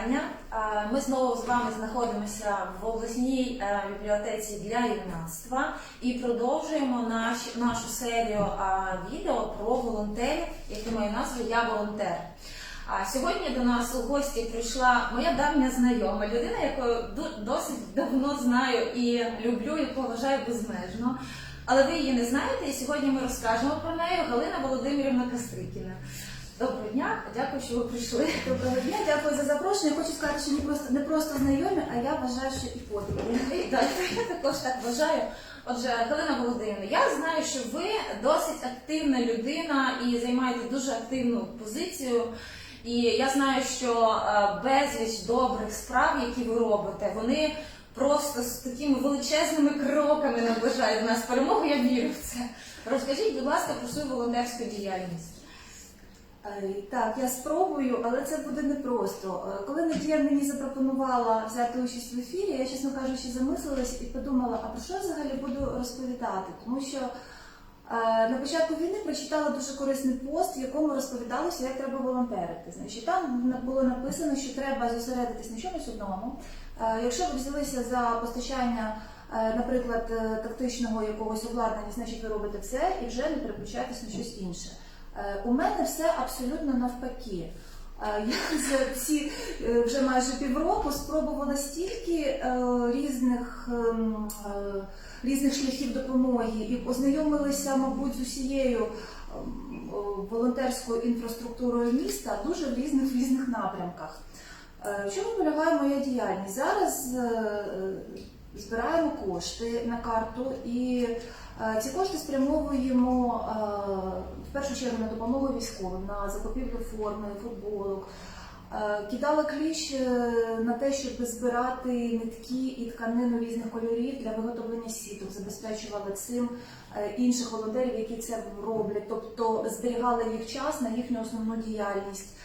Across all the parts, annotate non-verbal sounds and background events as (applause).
вітання. Е, Ми знову з вами знаходимося в обласній е, бібліотеці для юнацтва і продовжуємо наш, нашу серію е, відео про волонтерів, які має назву Я волонтер. А сьогодні до нас у гості прийшла моя давня знайома, людина, яку досить давно знаю і люблю, і поважаю безмежно. Але ви її не знаєте, і сьогодні ми розкажемо про неї Галина Володимирівна Кастрикіна. Доброго дня, дякую, що ви прийшли. Доброго дня, дякую за запрошення. Хочу сказати, що не просто не просто знайомі, а я вважаю, що і подруги. Так, я також так вважаю. Отже, Галина Володимирівна, я знаю, що ви досить активна людина і займаєте дуже активну позицію. І я знаю, що е, безліч добрих справ, які ви робите, вони просто з такими величезними кроками наближають до нас перемогу. Я вірю в це. Розкажіть, будь ласка, про свою волонтерську діяльність. Е, Так, я спробую, але це буде непросто. Е, Коли Надія мені запропонувала взяти участь в ефірі, я, чесно кажучи, замислилася і подумала, а про що я взагалі буду розповідати? Тому що е, на початку війни прочитала дуже корисний пост, в якому розповідалося, як треба волонтерити. Значить, там було написано, що треба зосередитись на чомусь одному. Якщо ви взялися за постачання, наприклад, тактичного якогось обладнання, значить ви робите все і вже не переключаєтесь на щось інше. Е, У мене все абсолютно навпаки. Е, Я (laughs) за ці е, вже майже півроку спробувала стільки різних, ем, різних шляхів допомоги і познайомилася, мабуть, з усією ем, волонтерською інфраструктурою міста дуже в різних різних напрямках. В чому полягає моя діяльність? Зараз збираємо кошти на карту і ці кошти спрямовуємо е, в першу чергу на допомогу військовим, на закупівлю форми, футболок. Е, Кидала кліч е, на те, щоб збирати нитки і тканину різних кольорів для виготовлення сіток, забезпечувала цим е, інших волонтерів, які це роблять, тобто зберігали їх час на їхню основну діяльність.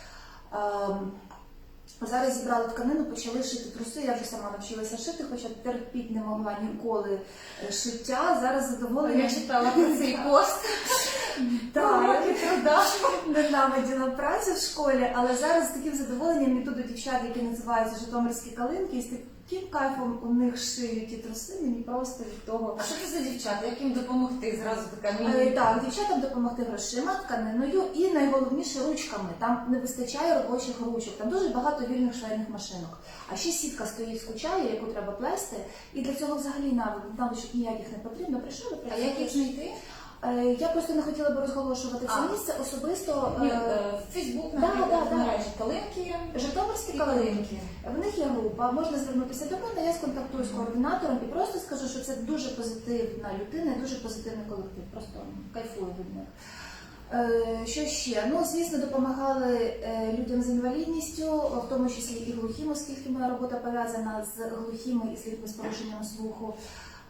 Зараз зібрали тканину, почали шити труси. Я вже сама навчилася шити, хоча терпіть не могла ніколи е, шиття. Зараз задоволена. Я читала про цей пост. Так, ненавиділа працю в школі, але зараз з таким задоволенням іду до дівчат, які називаються Житомирські калинки, і з таким кайфом у них шиють ті труси. Мені просто від того. А що це за дівчата? Як їм допомогти? Зразу така Е. Так, дівчатам допомогти грошима, тканиною і найголовніше ручками. Там не вистачає робочих ручок, там дуже багато вільних швейних машинок. А ще сітка стоїть, скучає, яку треба плести, і для цього взагалі навичок ніяких не потрібно. Прийшов і А як їх знайти? Е, Я просто не хотіла би розголошувати це місце особисто. Ні, е, е, Фейсбук, да, да, да. Житомирські калинки. В них є група, можна звернутися до мене, я сконтактую з координатором і просто скажу, що це дуже позитивна людина і дуже позитивний колектив. Просто кайфую від них. Е, Що ще? Ну, звісно, допомагали е, людям з інвалідністю, в тому числі і глухим, оскільки моя робота пов'язана з глухими і людьми з порушенням слуху.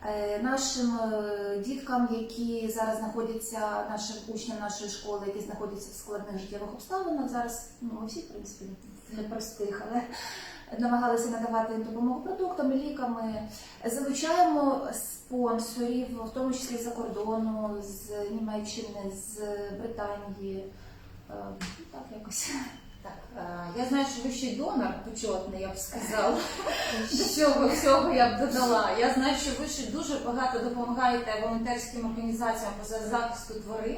Е, Нашим діткам, які зараз знаходяться, нашим учням нашої школи, які знаходяться в складних життєвих обставинах, зараз ну ми всі в принципі непростих, але намагалися надавати їм допомогу продуктами, ліками. Залучаємо спонсорів, в тому числі з-за кордону, з Німеччини, з Британії. Е, Так якось. Так, е, я знаю, що ви ще й донор почетний, я б сказала. До цього всього я б додала. Я знаю, що ви ще дуже багато допомагаєте волонтерським організаціям по захисту тварин.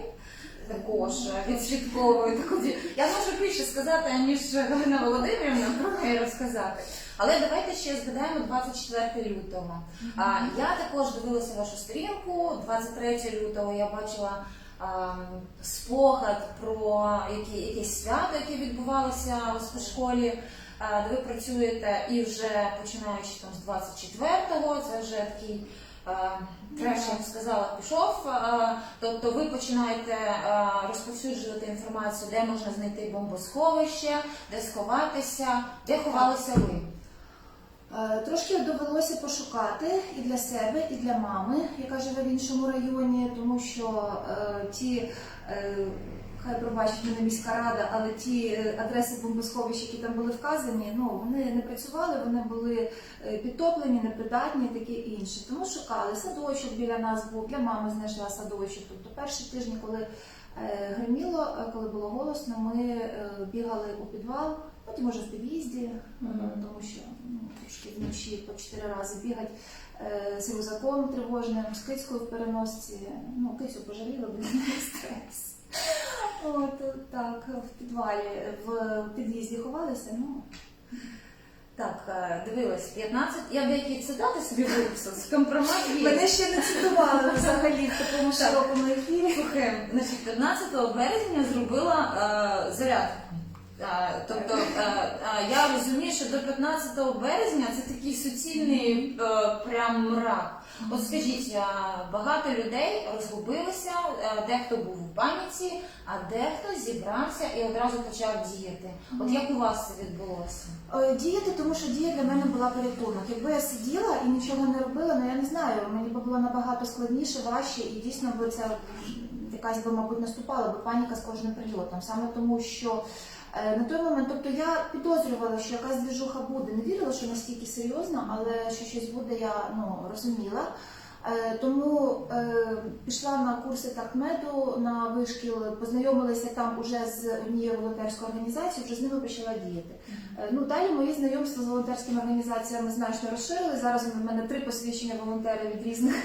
Також е, відслідковуєте. Куди- Я можу більше сказати, ніж Галина Володимирівна про неї розказати. Але давайте ще згадаємо 24 лютого. А, я також дивилася вашу сторінку. 23 лютого я бачила а, спогад про які, якесь свято, яке відбувалося у у школі, а, де ви працюєте, і вже починаючи там з 24-го, це вже такий. Треш, я б сказала, пішов. Тобто ви починаєте розповсюджувати інформацію, де можна знайти бомбосховище, де сховатися, де ховалися ви. Е, Трошки довелося пошукати і для себе, і для мами, яка живе в іншому районі, тому що е, ті, е, хай пробачить мене міська рада, але ті е, адреси бомбосховищ, які там були вказані, ну вони не працювали, вони були е, підтоплені, непридатні, таке інше. Тому шукали садочок біля нас був, для мами знайшла садочок. Тобто перші тижні, коли Е, Гриміло, коли було голосно, ми бігали у підвал, потім уже в під'їзді, е, Мгм. тому що ну, трошки вночі по чотири рази бігати е, з рюкзаком тривожним, з кицькою в переносці. Ну, кицю пожаліли, бо (laughs) не стрес. От так, в підвалі, в під'їзді ховалися. Ну, Так, е, дивилась, 15. Я деякі цитати собі виписала. Компромат є. мене ще не цитували взагалі в такому Так. широкому ефірі. Слухай, значить, 15 березня зробила е, зарядку. Е, тобто я розумію, що до 15 березня це такий суцільний е, прям мрак. От скажіть, багато людей розгубилися, е, дехто був в паніці, а дехто зібрався і одразу почав діяти. От як у вас це відбулося? Е, Діяти, тому що дія для мене була порятунок. Якби я сиділа і нічого не робила, ну я не знаю, мені би було набагато складніше, важче, і дійсно би це якась би, мабуть, наступала би паніка з кожним прильотом. Саме тому, що на той момент, тобто я підозрювала, що якась двіжуха буде. Не вірила, що настільки серйозно, але що щось буде, я ну розуміла. Е, Тому е, пішла на курси Таркмеду на вишкіл, познайомилася там уже з однією волонтерською організацією, вже з ними почала діяти. Е, Ну далі мої знайомства з волонтерськими організаціями значно розширили. Зараз у мене три посвідчення волонтери від різних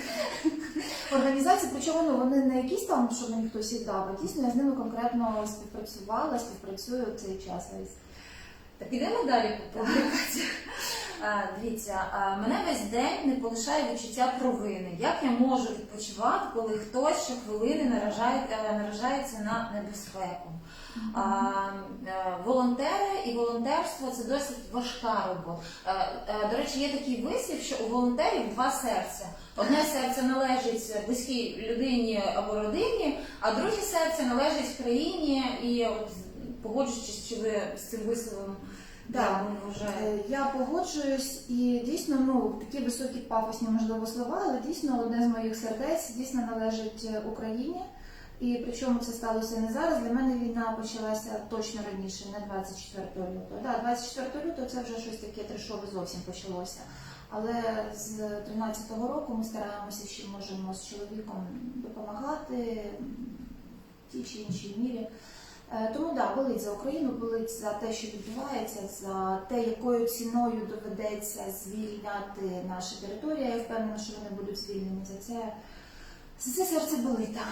(laughs) організацій. Причому ну, вони не якісь там, що мені хтось їх дав, а дійсно я з ними конкретно співпрацювала, співпрацюю цей час. Так ідемо далі по публікаціях. А, Дивіться, мене весь день не полишає відчуття провини. Як я можу відпочивати, коли хтось щохвилини наражає, е, наражається на небезпеку? Е, волонтери і волонтерство це досить важка робота. Е, е, До речі, є такий вислів, що у волонтерів два серця. Одне серце належить близькій людині або родині, а друге серце належить країні. І погоджуючись, чи ви з цим висловом Да. вже Е, Я погоджуюсь і дійсно ну такі високі пафосні можливо слова, але дійсно одне з моїх сердець дійсно належить е, Україні. І причому це сталося не зараз. Для мене війна почалася точно раніше, не 24 лютого. Да, 24 лютого це вже щось таке трешове зовсім почалося. Але з 13-го року ми стараємося, чим можемо з чоловіком допомагати в тій чи іншій мірі. Е, Тому да, болить за Україну, болить за те, що відбувається, за те, якою ціною доведеться звільняти наша територія. Я впевнена, що вони будуть звільнені за це. За це серце болить. Так.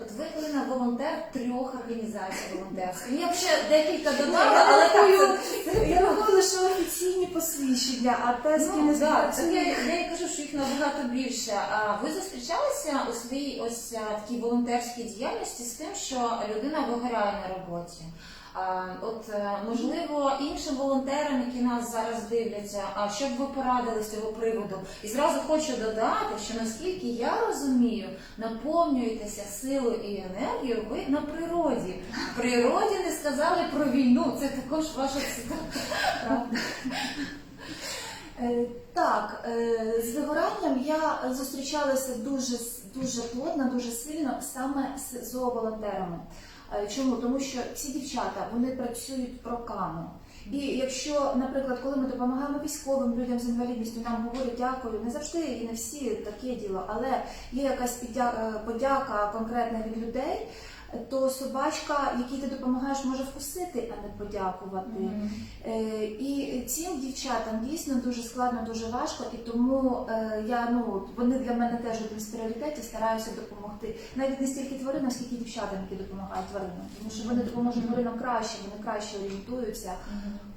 От ви Ірина, волонтер трьох організацій волонтерських. Я б ще декілька додала, але так Я рахую лише офіційні посвідчення, а те, з ким Ну, не так я, я і кажу, що їх набагато більше. А ви зустрічалися у своїй ось такій волонтерській діяльності з тим, що людина вигоряє на роботі? От е, можливо іншим волонтерам, які нас зараз дивляться, а що ви порадили з цього приводу? І зразу хочу додати, що наскільки я розумію, наповнюєтеся силою і енергією ви на природі. В природі не сказали про війну. Це також ваша цитата. Е, Так, е, з вигоранням я зустрічалася дуже дуже плотно, дуже сильно саме з зооволонтерами. Е, Чому? Тому що ці дівчата вони працюють роками. І якщо, наприклад, коли ми допомагаємо військовим людям з інвалідністю, нам говорять дякую, не завжди і не всі таке діло, але є якась е, подяка конкретна від людей, то собачка, якій ти допомагаєш, може вкусити, а не подякувати. Е, І цим дівчатам дійсно дуже складно, дуже важко, і тому е, я ну вони для мене теж один з пріоритетів стараюся допомогти. Навіть не стільки тваринам, скільки дівчатам, які допомагають тваринам, тому що вони допоможуть тваринам краще, вони краще орієнтуються.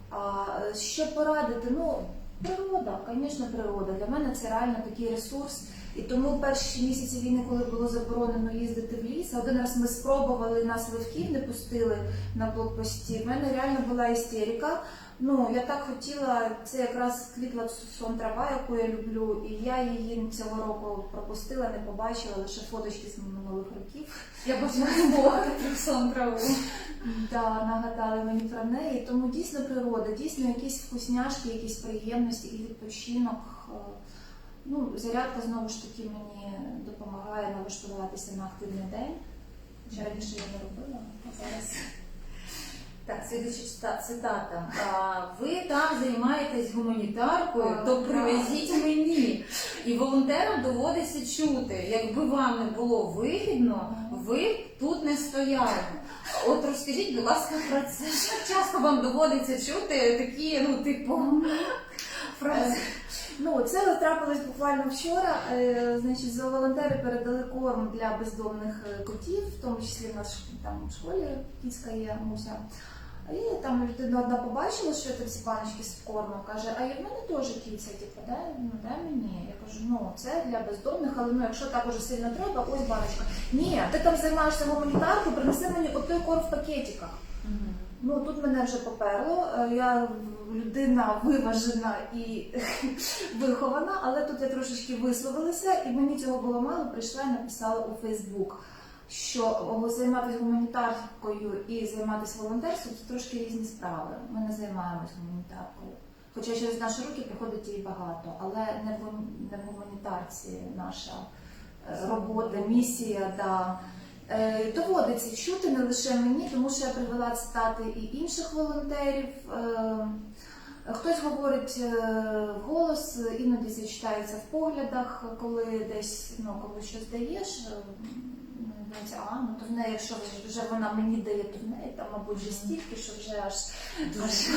А е, що порадити? Ну природа, звісно, природа. Для мене це реально такий ресурс. І тому перші місяці війни, коли було заборонено їздити в ліс, один раз ми спробували нас левків не пустили на блокпості. В мене реально була істерика. Ну я так хотіла, це якраз квітла сон трава, яку я люблю, і я її цього року пропустила, не побачила лише фоточки з минулих років. Я бачила Бога сон траву. Да, нагадали мені про неї. Тому дійсно природа, дійсно якісь вкусняшки, якісь приємності і відпочинок. Е, Ну, зарядка знову ж таки мені допомагає налаштуватися на активний день. Ще раніше я не робила, а зараз. Так, слідуюча цита- цитата. А, ви там займаєтесь гуманітаркою, то привезіть мені. І волонтерам доводиться чути, якби вам не було вигідно, ви тут не стояли. От розкажіть, будь ласка, про це. Як часто вам доводиться чути такі, ну, типу, фрази? Ну, це трапилось буквально вчора. Е, Значить, за волонтери передали корм для бездомних е, котів, в тому числі в нас там в школі кіцька є муся. І там людина одна побачила, що це всі баночки з кормом, каже, а в мене теж кіця, типу, дай, ну, дай мені. Я кажу, ну це для бездомних, але ну якщо так уже сильно треба, ось баночка. Ні, ти там займаєшся гуманітаркою, принеси мені отой корм в пакетиках. Ну тут мене вже поперло. Е, Я людина виважена і (laughs) вихована, але тут я трошечки висловилася, і мені цього було мало. Прийшла і написала у Фейсбук, що займатися гуманітаркою і займатися волонтерством це трошки різні справи. Ми не займаємось гуманітаркою. Хоча через наші руки приходить її багато, але не в, не в гуманітарці наша е, робота, місія. Да. Е, Доводиться чути не лише мені, тому що я привела цитати і інших волонтерів. Е, Хтось говорить вголос, іноді це читається в поглядах, коли десь ну, коли щось даєш. Ну, А, ну то в неї, якщо вже вона мені дає, то в неї там, мабуть, вже стільки, що вже аж аж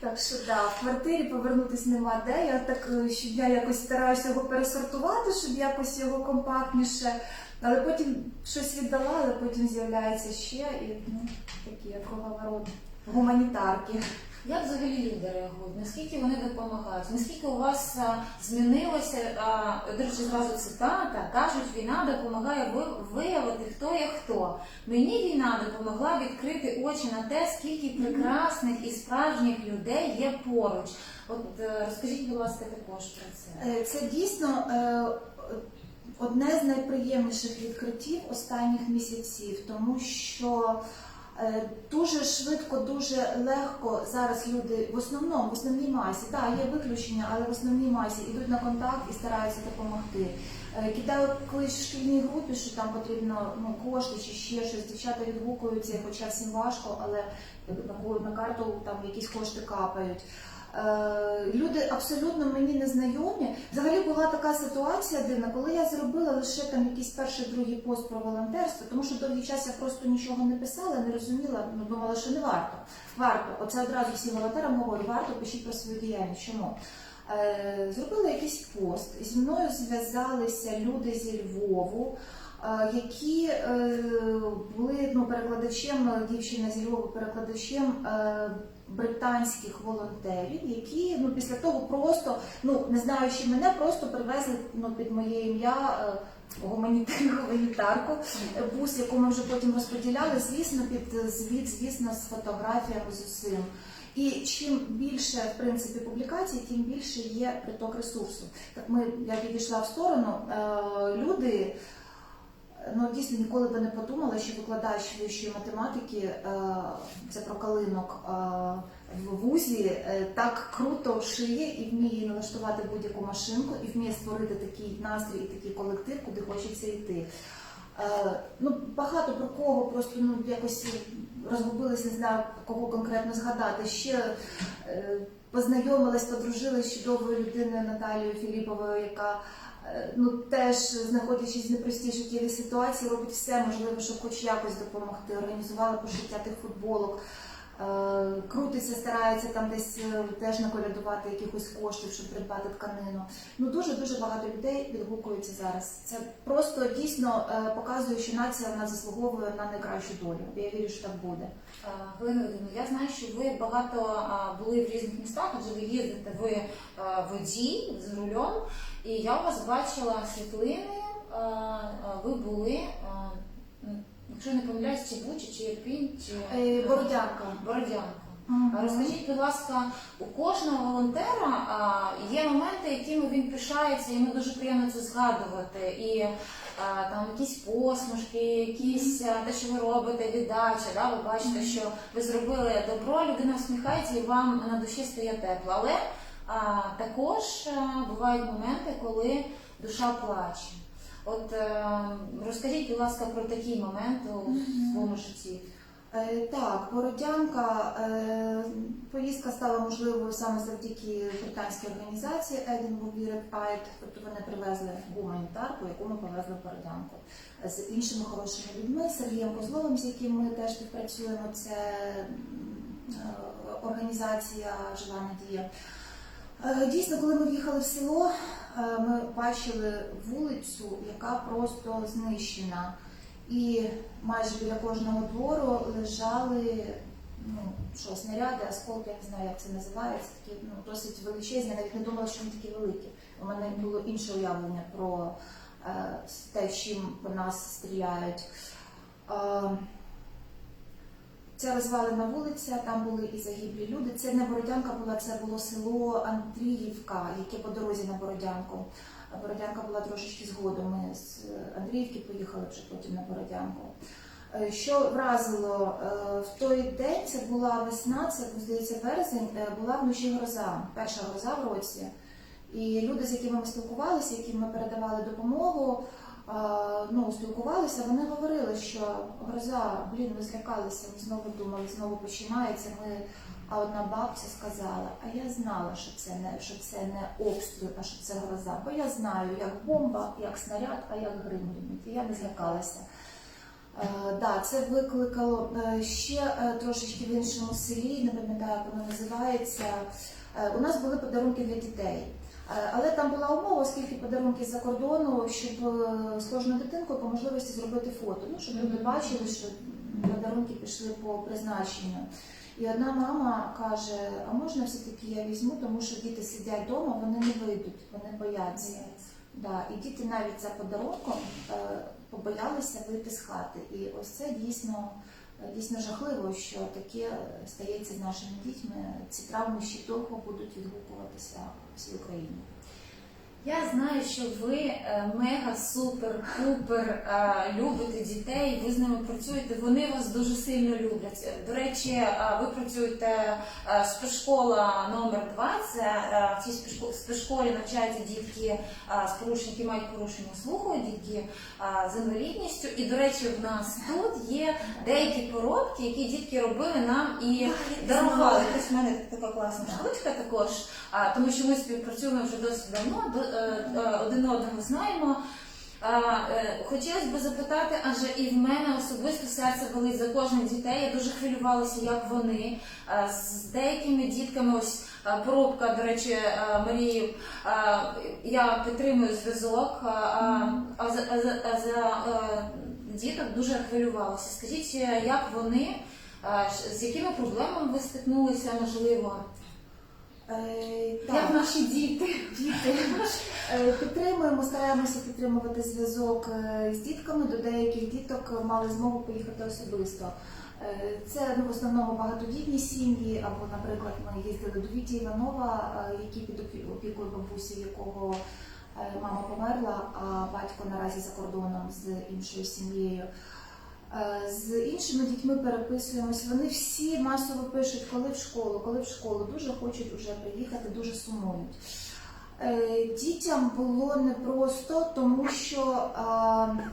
так що да, в квартирі повернутися нема де. Я так е, щодня якось стараюся його пересортувати, щоб якось його компактніше. Але потім щось віддала, але потім з'являється ще і ну, такі як круговорот гуманітарки. Як взагалі люди реагують? Наскільки вони допомагають? Наскільки у вас а, змінилося, а, до речі, зразу цитата, кажуть, війна допомагає виявити, хто є хто. Мені війна допомогла відкрити очі на те, скільки прекрасних і справжніх людей є поруч. От е, розкажіть, будь ласка, також про це. Е, Це дійсно е, одне з найприємніших відкриттів останніх місяців, тому що дуже швидко, дуже легко зараз люди в основному, в основній масі, так, є виключення, але в основній масі йдуть на контакт і стараються допомогти. Кидають Кидаю колись в шкільній групі, що там потрібно ну, кошти чи ще щось. Дівчата відгукуються, хоча всім важко, але на, на карту там якісь кошти капають. Е, Люди абсолютно мені не знайомі. Взагалі була така ситуація дивна, коли я зробила лише там якийсь перший другий пост про волонтерство, тому що довгий час я просто нічого не писала, не розуміла, ну думала, що не варто. Варто. Оце одразу всім волонтерам говорю, варто пишіть про свою діяльність. Чому? Е, Зробила якийсь пост, зі мною зв'язалися люди зі Львову. Е, Які е, були ну, перекладачем, дівчина зі перекладачем е, британських волонтерів, які ну після того просто, ну не знаючи мене, просто привезли ну, під моє ім'я гуманітарку, бус, яку ми вже потім розподіляли, звісно, під звіт, звісно, з фотографіями з усім. І чим більше в принципі публікацій, тим більше є приток ресурсу. Так ми я відійшла в сторону. Люди ну дійсно ніколи би не подумала, що викладач вищої математики, е, це про калинок е, в вузі, е, так круто шиє і вміє налаштувати будь-яку машинку, і вміє створити такий настрій і такий колектив, куди хочеться йти. Ну, багато про кого просто ну якось розгубились, не знаю кого конкретно згадати. Ще познайомилась, подружилась з чудовою людиною Наталією Філіповою, яка ну теж знаходячись в непростій життєвій ситуації, робить все можливе, щоб хоч якось допомогти. Організували пошиття тих футболок. Е, Крутиться, старається там десь е, теж наколядувати якихось коштів, щоб придбати тканину. Ну дуже дуже багато людей відгукуються зараз. Це просто дійсно е, показує, що нація вона заслуговує на найкращу долю. Я вірю, що так буде. Галина я знаю, що ви багато були в різних містах, адже ви їздите, а, водій з рулем, і я у вас бачила світлини, ви були, якщо не помиляюсь, чи Бучі, чи Ірпінь, чи Е, Бородянка. Бородянка. Мгм. А Розкажіть, будь ласка, у кожного волонтера а, є моменти, якими він пишається, йому дуже приємно це згадувати. І а, там якісь посмішки, якісь а, те, що ви робите, віддача. Да? Ви бачите, що ви зробили добро, людина всміхається і вам на душі стає тепло. Але а, також а, бувають моменти, коли душа плаче. От е, розкажіть, будь ласка, про такі моменти у своєму житті. Е, Так, Бородянка, е, поїздка стала можливою саме завдяки британській організації Edinburgh Europe Aid. Тобто вони привезли гуманітарку, яку ми повезли в Бородянку з іншими хорошими людьми, Сергієм Козловим, з яким ми теж співпрацюємо. Це е, організація Жива Надія. Дійсно, коли ми в'їхали в село, ми бачили вулицю, яка просто знищена. І майже біля кожного двору лежали ну, що, снаряди, осколки, я не знаю, як це називається, такі ну, досить величезні, я навіть не думала, що вони такі великі. У мене було інше уявлення про е, те, чим по нас стріляють. Е, Ця розвалена вулиця, там були і загиблі люди. Це не Бородянка була, це було село Андріївка, яке по дорозі на Бородянку. Бородянка була трошечки згодом. Ми з Андріївки поїхали вже потім на Бородянку. Е, Що вразило е, в той день, це була весна, це здається березень, е, була вночі гроза, перша гроза в році. І люди, з якими ми спілкувалися, яким ми передавали допомогу, е, ну, спілкувалися, вони говорили, що гроза, блін, ми злякалися, ми знову думали, знову починається. Ми... А одна бабця сказала, а я знала, що це не що це не обстріл, а що це гроза. Бо я знаю, як бомба, як снаряд, а як грим. І я не злякалася. Е, да, це викликало е, ще е, трошечки в іншому селі, не пам'ятаю, як воно називається. Е, у нас були подарунки для дітей. Е, Але там була умова, оскільки подарунки з-за кордону, щоб е, з кожною дитинкою по можливості зробити фото. Ну, щоб люди бачили, що подарунки пішли по призначенню. І одна мама каже: а можна все-таки я візьму, тому що діти сидять вдома, вони не вийдуть, вони бояться. Да, і діти навіть за подарунком е, побоялися вийти з хати. І ось це дійсно, е, дійсно жахливо, що таке стається з нашими дітьми. Ці травми ще довго будуть відгукуватися всій Україні. Я знаю, що ви е, мега супер пупер е, любите дітей, ви з ними працюєте. Вони вас дуже сильно люблять. До речі, е, ви працюєте е, спецшкола номер 2 Це е, в цій спецшко- спецшколі навчаються дітки е, з порушенням, які мають порушення слуху, дітки е, з інвалідністю. І до речі, в нас тут є деякі коробки, які дітки робили нам і дарували. Ось в мене така класна штучка також. Тому що ми співпрацюємо вже досить давно, е, е, один одного знаємо. Е, хотілося б запитати, адже і в мене особисто серце болить за кожних дітей. Я дуже хвилювалася, як вони Е, з деякими дітками. Ось е, поробка, до речі, е, Марії. е, Я підтримую зв'язок. е, А, за, за, за е, діток дуже хвилювалася. Скажіть, е, як вони, е, з якими проблемами ви стикнулися, можливо? Е, Як наші діти? Діти Е, підтримуємо, стараємося підтримувати зв'язок е, з дітками. До деяких діток мали змогу поїхати особисто. Це ну, в основному багатодітні сім'ї, або, наприклад, ми їздили до Віті Іванова, який під опі- опікою бабусі, якого мама померла, а батько наразі за кордоном з іншою сім'єю. Е, З іншими дітьми переписуємось. Вони всі масово пишуть, коли в школу, коли в школу. Дуже хочуть вже приїхати, дуже сумують. Е, Дітям було непросто, тому що, е,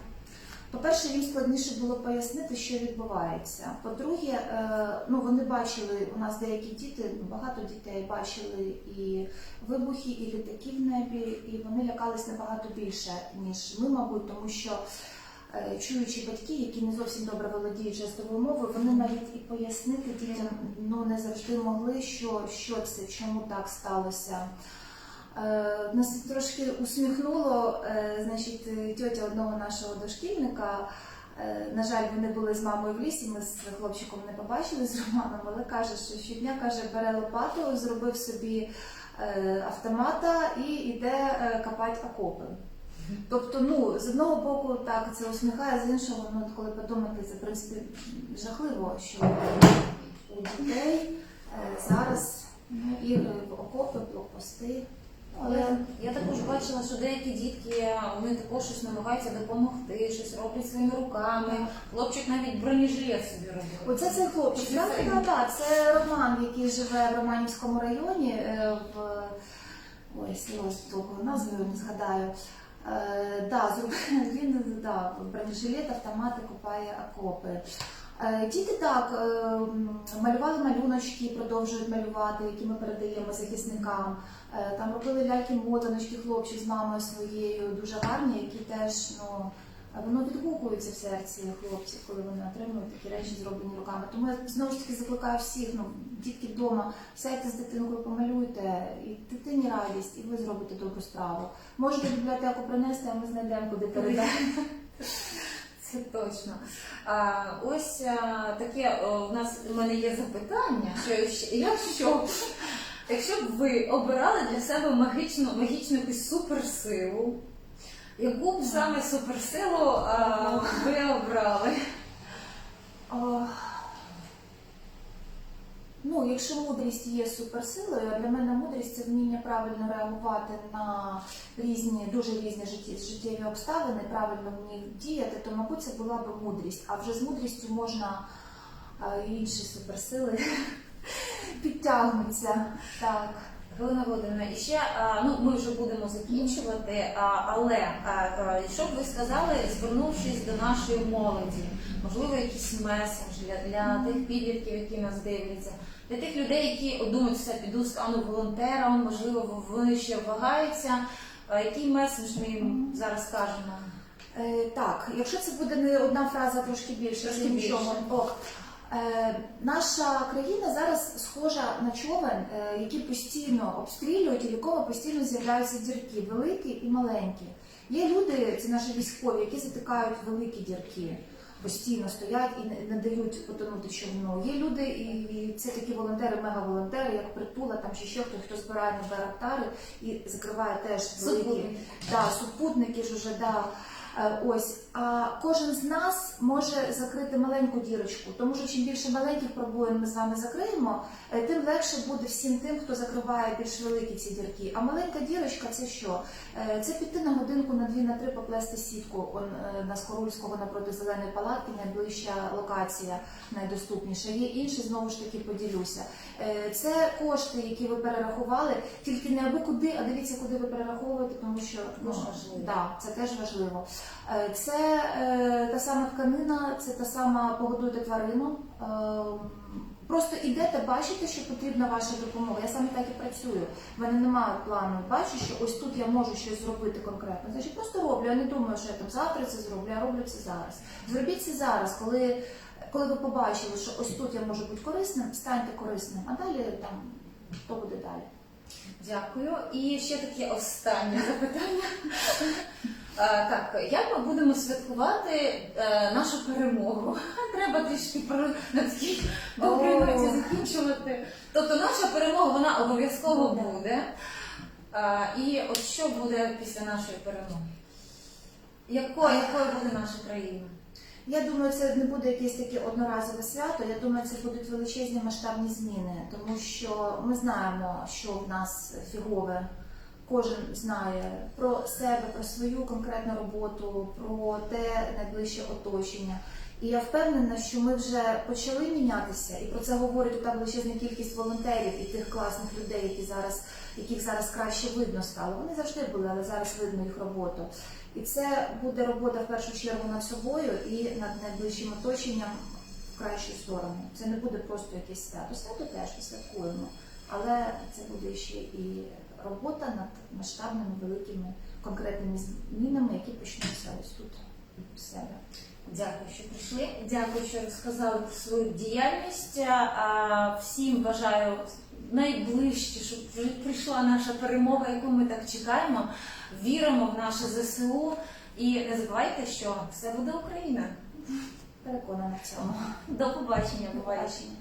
по-перше, їм складніше було пояснити, що відбувається. По-друге, ну вони бачили, у нас деякі діти, багато дітей бачили і вибухи, і літаки в небі, і вони лякались набагато більше, ніж ми, мабуть, тому що чуючі батьки, які не зовсім добре володіють жестовою мовою, вони навіть і пояснити дітям ну, не завжди могли, що, що це, чому так сталося. Е, Нас трошки усміхнуло, е, значить, е, тьотя одного нашого дошкільника. е, На жаль, вони були з мамою в лісі, ми з хлопчиком не побачили з Романом, але каже, що щодня каже, бере лопату, зробив собі е, автомата і йде е, копати окопи. Тобто, ну, з одного боку, так, це усміхає, з іншого, ну, коли подумати, це в принципі жахливо, що у дітей е, зараз ну, ігри в окопи, блокпости. Але я також бачила, що деякі дітки вони також щось намагаються допомогти, щось роблять своїми руками. Хлопчик навіть бронежилет собі робив. Оце цей хлопчик. Так, цей. так, так. Це Роман, який живе в Романівському районі. е, В ой, з того назвою не згадаю. Е, да, (laughs) він да, бронежилет, автомати купає окопи. Е, Діти так е, малювали малюночки, продовжують малювати, які ми передаємо захисникам. Е, Там робили ляльки мотаночки, хлопчик з мамою своєю, дуже гарні, які теж ну. Воно відгукується в серці хлопців, коли вони отримують такі речі, зроблені руками. Тому я знову ж таки закликаю всіх, ну дітки вдома, сядьте з дитинкою, помалюйте, і дитині радість, і ви зробите добру справу. Можете бібліотеку принести, а ми знайдемо, куди передати. (laughs) Це точно. А, ось таке у нас у мене є запитання, що якщо, якщо б ви обирали для себе магічну, магічну якусь суперсилу, яку б саме суперсилу а, ви обрали? О, Ну, якщо мудрість є суперсилою, а для мене мудрість це вміння правильно реагувати на різні, дуже різні життєві обставини, правильно в них діяти, то, мабуть, це була б мудрість. А вже з мудрістю можна а, інші суперсили (laughs) підтягнуться. Так. Галина Володимирівна, і ще а, ну ми вже будемо закінчувати, а, але а, що б ви сказали, звернувшись до нашої молоді, можливо, якийсь меседж для, для тих підлітків, які нас дивляться, для тих людей, які думають, все піду стану волонтером, можливо, вони ще вагаються. А, який меседж ми їм зараз скажемо? Е, так, якщо це буде не одна фраза, трошки більше, Трошки більше. Е, наша країна зараз схожа на човен, е, який постійно обстрілюють і в якому постійно з'являються дірки, великі і маленькі. Є люди, це наші військові, які затикають великі дірки, постійно стоять і не, дають потонути човну. Є люди, і, це такі волонтери, мегаволонтери, як притула, там чи ще хтось, хто збирає на байрактари і закриває теж великі Супутники. да, супутники ж уже да. Е, Ось, а кожен з нас може закрити маленьку дірочку, тому що чим більше маленьких пробоїн ми з вами закриємо, е, тим легше буде всім тим, хто закриває більш великі ці дірки. А маленька дірочка це що? Е, Це піти на годинку на дві на три поплести сітку Он, на Скорульського напроти зеленої палатки, найближча локація найдоступніша. Є інші, знову ж таки поділюся. Це кошти, які ви перерахували, тільки не аби куди, а дивіться, куди ви перераховуєте, тому що Також важливо. Да, це теж важливо. Е, Це е, та сама тканина, це та сама погодуйте тварину. Е, Просто ідете, бачите, що потрібна ваша допомога. Я саме так і працюю. В мене немає плану. Бачу, що ось тут я можу щось зробити конкретно. Значить, просто роблю. Я не думаю, що я там завтра це зроблю, я роблю це зараз. Зробіть це зараз, коли, коли ви побачили, що ось тут я можу бути корисним, станьте корисним, а далі там хто буде далі. Дякую. І ще таке останнє запитання. Е, Так, як ми будемо святкувати е, нашу перемогу? (laughs) Треба трішки про на такій добрій ноті закінчувати. Тобто наша перемога вона обов'язково буде. Е, І от що буде після нашої перемоги? Якою, якою буде наша країна? Я думаю, це не буде якесь таке одноразове свято. Я думаю, це будуть величезні масштабні зміни, тому що ми знаємо, що в нас фігове. Кожен знає про себе, про свою конкретну роботу, про те найближче оточення. І я впевнена, що ми вже почали мінятися, і про це говорить та величезна кількість волонтерів і тих класних людей, які зараз, яких зараз краще видно стало. Вони завжди були, але зараз видно їх роботу. І це буде робота в першу чергу над собою і над найближчим оточенням в кращу сторону. Це не буде просто якесь свято. Свято теж святкуємо, але це буде ще і робота над масштабними великими конкретними змінами, які почнуться ось тут з себе. Дякую, що прийшли. Дякую, що розказали про свою діяльність. А, Всім бажаю найближче, щоб прийшла наша перемога, яку ми так чекаємо. Віримо в наше ЗСУ і не забувайте, що все буде Україна. Переконана в цьому. До побачення. Побачення.